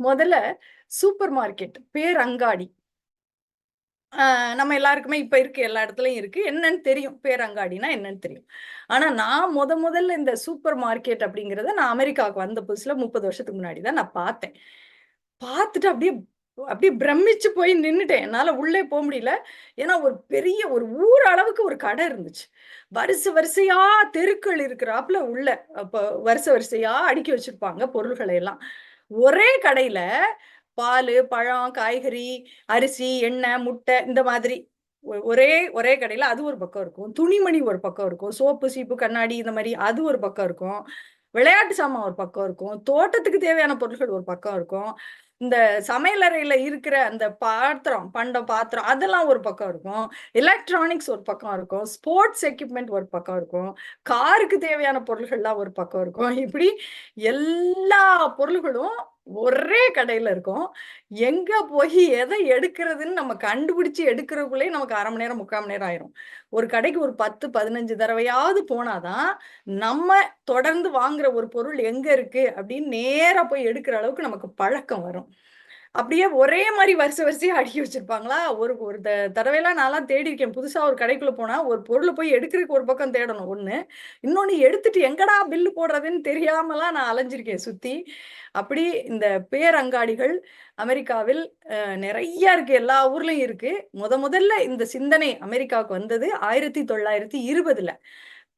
முதல்ல super market, பேரங்காடி. அங்காடி நம்ம எல்லாருக்குமே இப்ப இருக்கு. எல்லா இடத்துலயும் இருக்கு. என்னன்னு தெரியும். பேரங்காடின்னா என்னன்னு தெரியும். ஆனா நான் முத முதல்ல இந்த சூப்பர் மார்க்கெட் அப்படிங்கிறத நான் அமெரிக்காவுக்கு வந்த புதுசுல 30 வருஷத்துக்கு முன்னாடி தான் நான் பார்த்தேன். பார்த்துட்டு அப்படியே அப்படியே பிரமிச்சு போய் நின்றுட்டேன் என்னால் உள்ளே போக முடியல. ஏன்னா ஒரு பெரிய ஒரு ஊர் அளவுக்கு ஒரு கடை இருந்துச்சு. வரிசை வரிசையா தெருக்கள் இருக்கிறாப்புல உள்ள அப்போ வரிசை வரிசையா அடுக்கி வச்சிருப்பாங்க பொருள்களை எல்லாம். ஒரே கடையில பால் பழம், காய்கறி, அரிசி, எண்ணெய், முட்டை இந்த மாதிரி ஒ ஒரே ஒரே கடையில அது ஒரு பக்கம் இருக்கும். துணிமணி ஒரு பக்கம் இருக்கும். சோப்பு, சீப்பு, கண்ணாடி இந்த மாதிரி அது ஒரு பக்கம் இருக்கும். விளையாட்டு சாமான் ஒரு பக்கம் இருக்கும். தோட்டத்துக்கு தேவையான பொருட்கள் ஒரு பக்கம் இருக்கும். இந்த சமையலறையில இருக்கிற அந்த பாத்திரம், பண்டம், பாத்திரம் அதெல்லாம் ஒரு பக்கம் இருக்கும். எலக்ட்ரானிக்ஸ் ஒரு பக்கம் இருக்கும். ஸ்போர்ட்ஸ் எக்யூப்மெண்ட் ஒரு பக்கம் இருக்கும். காருக்கு தேவையான பொருள்கள்லாம் ஒரு பக்கம் இருக்கும். இப்படி எல்லா பொருள்களும் ஒரே கடையில இருக்கும். எங்க போய் எதை எடுக்கிறதுன்னு நம்ம கண்டுபிடிச்சு எடுக்கிறதுக்குள்ளே நமக்கு அரை மணி நேரம், 3/4 மணி நேரம் ஆயிரும். ஒரு கடைக்கு ஒரு 10, 15 தடவையாவது போனாதான் நம்ம தொடர்ந்து வாங்குற ஒரு பொருள் எங்க இருக்கு அப்படின்னு நேரா போய் எடுக்கிற அளவுக்கு நமக்கு பழக்கம் வரும். அப்படியே ஒரே மாதிரி வரிசை வரிசையா அடுக்கி வச்சிருப்பாங்களா, ஒரு ஒரு த தடவைலாம் நான்லாம் தேடியிருக்கேன். புதுசா ஒரு கடைக்குள்ள போனா, ஒரு பொருளை போய் எடுக்கிறதுக்கு ஒரு பக்கம் தேடணும் ஒண்ணு. இன்னொன்னு எடுத்துட்டு எங்கடா பில்லு போடுறதுன்னு தெரியாமலாம் நான் அலைஞ்சிருக்கேன் சுத்தி. அப்படி இந்த பேரங்காடிகள் அமெரிக்காவில் நிறைய இருக்கு. எல்லா ஊர்லயும் இருக்கு. முத முதல்ல இந்த சிந்தனை அமெரிக்காவுக்கு வந்தது 1920ல.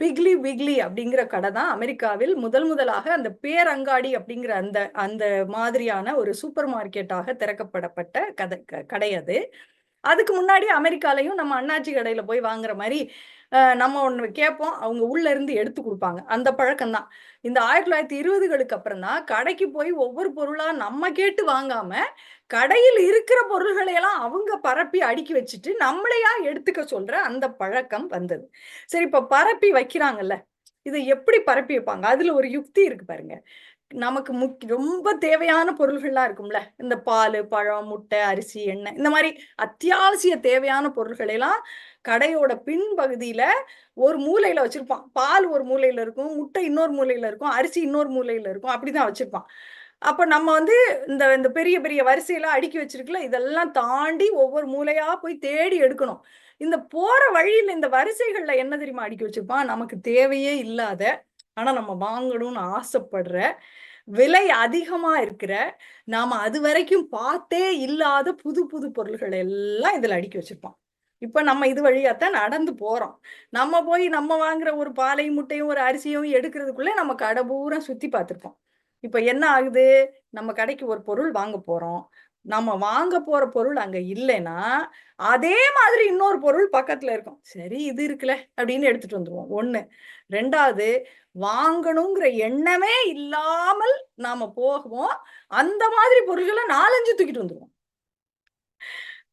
பிக்லி விக்லி அப்படிங்கிற கடை தான் அமெரிக்காவில் முதல் முதலாக அந்த பேரங்காடி அப்படிங்கிற அந்த அந்த மாதிரியான ஒரு சூப்பர் மார்க்கெட்டாக திறக்கப்படப்பட்ட கதை க கடை அது. அதுக்கு முன்னாடி அமெரிக்காலயும் நம்ம அண்ணாச்சி கடையில போய் வாங்குற மாதிரி நம்ம ஒன்று கேட்போம். அவங்க உள்ள இருந்து எடுத்து கொடுப்பாங்க அந்த பழக்கம் தான். இந்த 1920களுக்கு அப்புறம் தான் கடைக்கு போய் ஒவ்வொரு பொருளா நம்ம கேட்டு வாங்காம, கடையில் இருக்கிற பொருள்களை எல்லாம் அவங்க பரப்பி அடுக்கி வச்சுட்டு, நம்மளையா எடுத்துக்க சொல்ற அந்த பழக்கம் வந்தது. சரி இப்ப பரப்பி வைக்கிறாங்கல்ல, இதை எப்படி பரப்பி வைப்பாங்க? அதுல ஒரு யுக்தி இருக்கு பாருங்க. நமக்கு முக் ரொம்ப தேவையான பொருள்கள்லாம் இருக்கும்ல. இந்த பால் பழம், முட்டை, அரிசி, எண்ணெய் இந்த மாதிரி அத்தியாவசிய தேவையான பொருள்களையெல்லாம் கடையோட பின்பகுதியில ஒரு மூலையில வச்சிருப்பான். பால் ஒரு மூலையில இருக்கும். முட்டை இன்னொரு மூலையில இருக்கும். அரிசி இன்னொரு மூலையில இருக்கும். அப்படிதான் வச்சிருப்பான். அப்ப நம்ம வந்து இந்த இந்த பெரிய பெரிய வரிசையெல்லாம் அடுக்கி வச்சிருக்கல இதெல்லாம் தாண்டி ஒவ்வொரு மூலையா போய் தேடி எடுக்கணும். இந்த போற வழியில இந்த வரிசைகள்ல என்ன தெரியுமா அடுக்கி வச்சிருப்பான்? நமக்கு தேவையே இல்லாத, ஆனா நம்ம வாங்கணும்னு ஆசைப்படுற, விலை அதிகமா இருக்கிற, நாம அதுவரைக்கும் பார்த்தே இல்லாத புது புது பொருள்கள் எல்லாம் இதுல அடுக்கி வச்சிருப்பான். இப்ப நம்ம இது வழியாத்தான் நடந்து போறோம். நம்ம போய் நம்ம வாங்குற ஒரு பாலையும், முட்டையும், ஒரு அரிசியும் எடுக்கிறதுக்குள்ள நம்ம கடை பூரா சுத்தி பார்த்துருப்போம் இப்ப என்ன ஆகுது? நம்ம கடைக்கு ஒரு பொருள் வாங்க போறோம். நம்ம வாங்க போற பொருள் அங்க இல்லைன்னா, அதே மாதிரி இன்னொரு பொருள் பக்கத்துல இருக்கும். சரி இது இருக்குல்ல அப்படின்னு எடுத்துட்டு வந்துருவோம். 1. 2வது வாங்கணுங்கிற எண்ணமே இல்லாமல் நாம போகுவோம். அந்த மாதிரி பொருள்களை நாலஞ்சு தூக்கிட்டு வந்துருவோம்.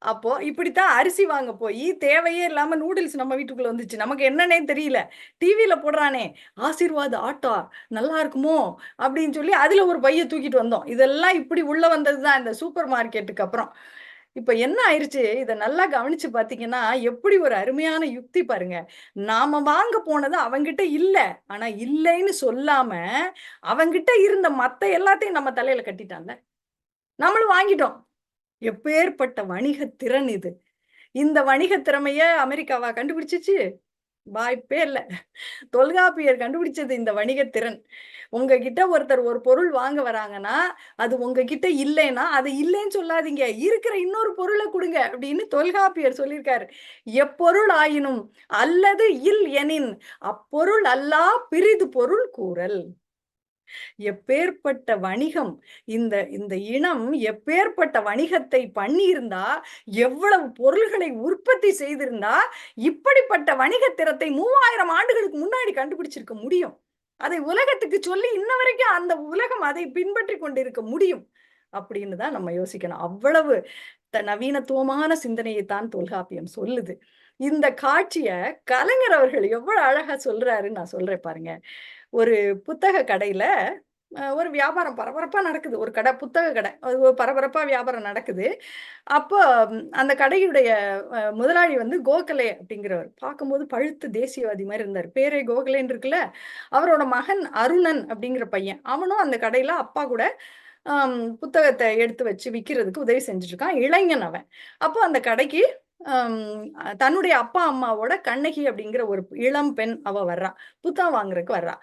அப்போ இப்படித்தான் அரிசி வாங்க போய் தேவையே இல்லாம நூடுல்ஸ் நம்ம வீட்டுக்குள்ள வந்துச்சு. நமக்கு என்னன்னே தெரியல. டிவியில போடுறானே, ஆசீர்வாத் ஆட்டா நல்லா இருக்குமோ? அப்படின்னு சொல்லி அதுல ஒரு பைய தூக்கிட்டு வந்தோம். இதெல்லாம் இப்படி உள்ள வந்தது தான் இந்த சூப்பர் மார்க்கெட்டுக்கு அப்புறம். இப்ப என்ன ஆயிருச்சு? இதை நல்லா கவனிச்சு பார்த்தீங்கன்னா, எப்படி ஒரு அருமையான யுக்தி பாருங்க. நாம வாங்க போனது அவங்கிட்ட இல்ல. ஆனா இல்லைன்னு சொல்லாம, அவங்கிட்ட இருந்த மத்த எல்லாத்தையும் நம்ம தலையில கட்டிட்டாங்க நம்மளும் வாங்கிட்டோம். எப்பேர்ப்பட்ட வணிக திறன் இது. இந்த வணிக திறமைய அமெரிக்காவா கண்டுபிடிச்சிச்சு வாய்ப்பே இல்லை தொல்காப்பியர் கண்டுபிடிச்சது இந்த வணிக திறன். உங்ககிட்ட ஒருத்தர் ஒரு பொருள் வாங்க வராங்கன்னா, அது உங்ககிட்ட இல்லைன்னா, அது இல்லைன்னு சொல்லாதீங்க. இருக்கிற இன்னொரு பொருளை கொடுங்க அப்படின்னு தொல்காப்பியர் சொல்லியிருக்காரு. எப்பொருள் ஆயினும் அல்லது இல் எனின், அப்பொருள் அல்லா பிறிது பொருள் கூறல். எப்பேர்ப்பட்ட வணிகம். இந்த இந்த இனம் எப்பேர்ப்பட்ட வணிகத்தை பண்ணியிருந்தா, எவ்வளவு பொருள்களை உற்பத்தி செய்திருந்தா, இப்படிப்பட்ட வணிக திறத்தை 3000 ஆண்டுகளுக்கு முன்னாடி கண்டுபிடிச்சிருக்க முடியும். அதை உலகத்துக்கு சொல்லி இன்ன வரைக்கும் அந்த உலகம் அதை பின்பற்றிக் கொண்டிருக்க முடியும். அப்படின்னு தான் நம்ம யோசிக்கணும். அவ்வளவு த நவீனத்துவமான சிந்தனையை தான் தொல்காப்பியம் சொல்லுது. இந்த காட்சிய கலைஞர் அவர்கள் எவ்வளவு அழகா சொல்றாருன்னு நான் சொல்றேன் பாருங்க. ஒரு புத்தக கடையில ஒரு வியாபாரம் பரபரப்பாக நடக்குது. ஒரு கடை புத்தக கடை. அது ஒரு வியாபாரம் நடக்குது. அப்போ அந்த கடையுடைய முதலாளி வந்து கோகலே அப்படிங்கிறவர். பார்க்கும்போது பழுத்து தேசியவாதி மாதிரி இருந்தார் பேரே கோகலேன்னு இருக்குல்ல. அவரோட மகன் அருணன் அப்படிங்கிற பையன். அவனும் அந்த கடையில் அப்பா கூட புத்தகத்தை எடுத்து வச்சு விற்கிறதுக்கு உதவி செஞ்சுட்டு இருக்கான். இளைஞன் அவன். அப்போ அந்த கடைக்கு தன்னுடைய அப்பா, அம்மாவோட கண்ணகி அப்படிங்கிற ஒரு இளம் பெண் அவ வர்றா. புத்தா வாங்குறதுக்கு வர்றா.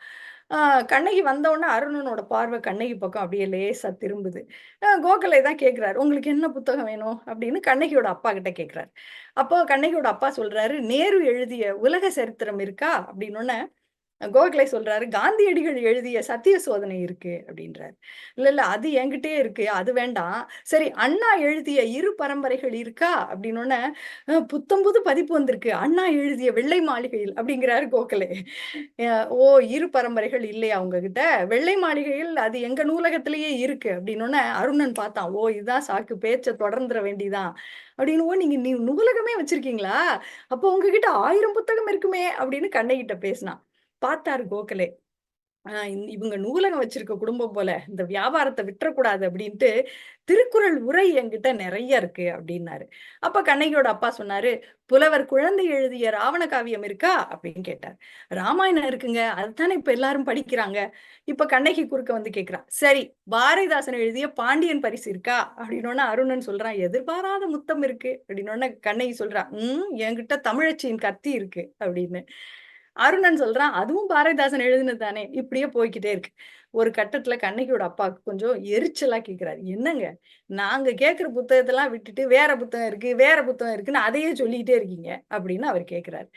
கண்ணகி வந்தவுடனே அருணனோட பார்வை கண்ணகி பக்கம் அப்படியே லேசா திரும்புது. கோகலை தான் கேட்கிறாரு. "உங்களுக்கு என்ன புத்தகம் வேணும்?" அப்படின்னு கண்ணகியோட அப்பா கிட்ட கேட்கிறாரு. அப்போ கண்ணகியோட அப்பா சொல்றாரு, "நேரு எழுதிய உலக சரித்திரம் இருக்கா?" அப்படின்னு கோகலே சொல்றாரு, "காந்தியடிகள் எழுதிய சத்திய சோதனை இருக்கு" அப்படின்றாரு. "இல்ல, இல்ல அது என்கிட்டயே இருக்கு. அது வேண்டாம். சரி அண்ணா எழுதிய இரு பரம்பரைகள் இருக்கா?" அப்படின்னோடனே புத்தம்புது புத்தம் புது பதிப்பு வந்திருக்கு. அண்ணா எழுதிய வெள்ளை மாளிகையில்" அப்படிங்கிறாரு கோகலே. "ஓ! இரு பரம்பரைகள் இல்லையா உங்ககிட்ட? வெள்ளை மாளிகையில் அது எங்க நூலகத்திலேயே இருக்கு" அப்படின்னோனே, அருணன் பார்த்தான். "ஓ! இதுதான் சாக்கு. பேச்சை தொடர்ந்துட வேண்டிதான் அப்படின்னு, "ஓ! நீங்க நூலகமே வச்சிருக்கீங்களா? அப்போ உங்ககிட்ட ஆயிரம் புத்தகம் இருக்குமே!" அப்படின்னு கண்ணகிட்ட பேசினான். பார்த்தாரு கோகலே. ஆஹ் இவங்க நூலகம் வச்சிருக்க குடும்பம் போல. இந்த வியாபாரத்தை விட்டுறக்கூடாது அப்படின்ட்டு, திருக்குறள் உரை என்கிட்ட நிறைய இருக்கு அப்படின்னாரு. அப்ப கண்ணகியோட அப்பா சொன்னாரு, "புலவர் குழந்தை எழுதிய ராவண காவியம் இருக்கா?" அப்படின்னு கேட்டார். "ராமாயணம் இருக்குங்க. அதுதானே இப்ப எல்லாரும் படிக்கிறாங்க." இப்ப கண்ணகி குறுக்க வந்து கேக்குறா "சரி பாரதிதாசன் எழுதிய பாண்டியன் பரிசு இருக்கா?" அப்படின்னோனே அருணன் சொல்றான், "எதிர்பாராத முத்தம் இருக்கு." அப்படின்னோனே கண்ணகி சொல்றா, உம் என்கிட்ட தமிழச்சியின் கத்தி இருக்கு." அப்படின்னு. அருணன் சொல்றான், "அதுவும் பாரதிதாசன் எழுதினது தானே." இப்படியே போய்க்கிட்டே இருக்கு. ஒரு கட்டத்துல கண்ணகியோட அப்பாவுக்கு கொஞ்சம் எரிச்சலா கேக்குறாரு "என்னங்க, நாங்க கேக்குற புத்தகத்தெல்லாம் விட்டுட்டு வேற புத்தகம் இருக்கு, வேற புத்தகம் இருக்குன்னு அதையே சொல்லிக்கிட்டே இருக்கீங்க." அப்படின்னு அவர் கேக்குறாரு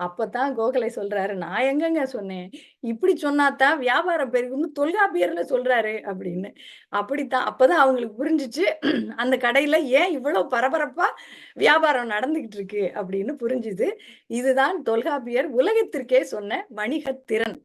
அப்பதான் கோகலை சொல்றாரு, "நான் எங்கங்க சொன்னேன். இப்படி சொன்னாதான் வியாபாரம் பெருகும்னு தொல்காப்பியர்ல சொல்றாரு." அப்படின்னு. அப்படித்தான் அப்பதான் அவங்களுக்கு புரிஞ்சிச்சு அந்த கடையில ஏன் இவ்வளோ பரபரப்பா வியாபாரம் நடந்துகிட்டு இருக்கு அப்படின்னு புரிஞ்சுது. இதுதான் தொல்காப்பியர் உலகத்திற்கே சொன்ன வணிக திறன்.